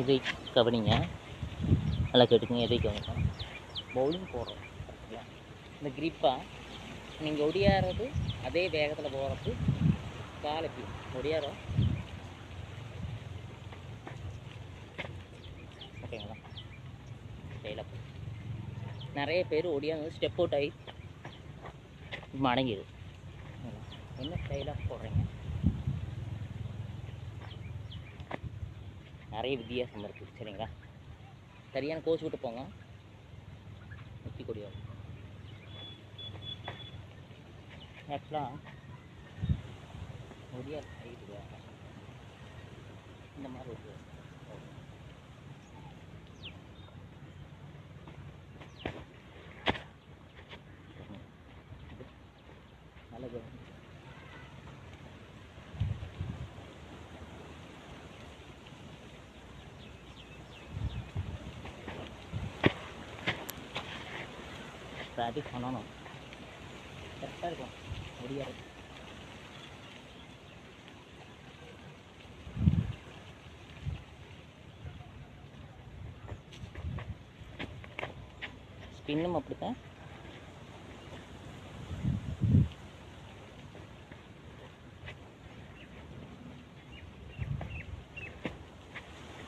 இதை கவனிங்க? நல்லா கேட்டுக்கங்க. எதை கவனிங்க? பவுலிங் போடுறோம் இந்த கிரிப்பாக நீங்கள் ஒடியாடுறது அதே வேகத்தில் போகிறது கால் எப்படி ஓகேங்களா? ஸ்டைலாக நிறைய பேர் ஒடியாந்து ஸ்டெப் அவுட் ஆகி மடங்கிடு என்ன ஸ்டைலாக போடுறீங்க? நிறைய வித்தியாசம் இருக்குது சரிங்களா? சரியான கோச் விட்டு போங்க. முத்தி கொடியாது ஆக்சுவலாக ஒடியா ஹைட்டு இந்த மாதிரி இருக்கு நல்லது ட்ராஃபிக் பண்ணணும். கரெக்டாக இருக்கும். முடியாது. ஸ்பின்னும் அப்படி தான்